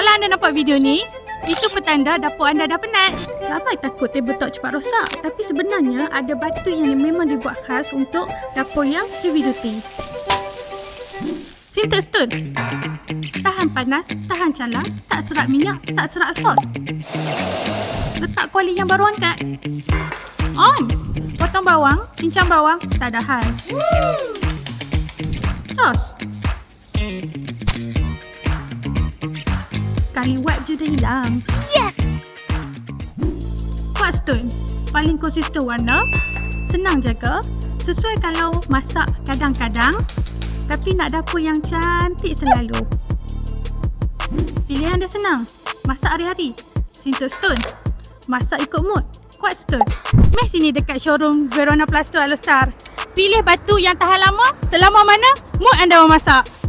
Kalau anda nampak video ni, itu petanda dapur anda dah penat. Ramai takut tabletop cepat rosak. Tapi sebenarnya ada batu yang memang dibuat khas untuk dapur yang heavy duty. Sinter stone. Tahan panas, tahan cala, tak serat minyak, tak serat sos. Letak kuali yang baru angkat. On. Potong bawang, cincang bawang, tak ada hal. Sos. Sekali wipe je dah hilang. Yes! Kuat stone. Paling konsisten warna. Senang jaga. Sesuai kalau masak kadang-kadang. Tapi nak dapur yang cantik selalu. Pilihan dia senang. Masak hari-hari. Sinter stone. Masak ikut mood. Kuat stone. Meh sini dekat showroom Verona Plus 2 Alstar. Pilih batu yang tahan lama selama mana mood anda memasak.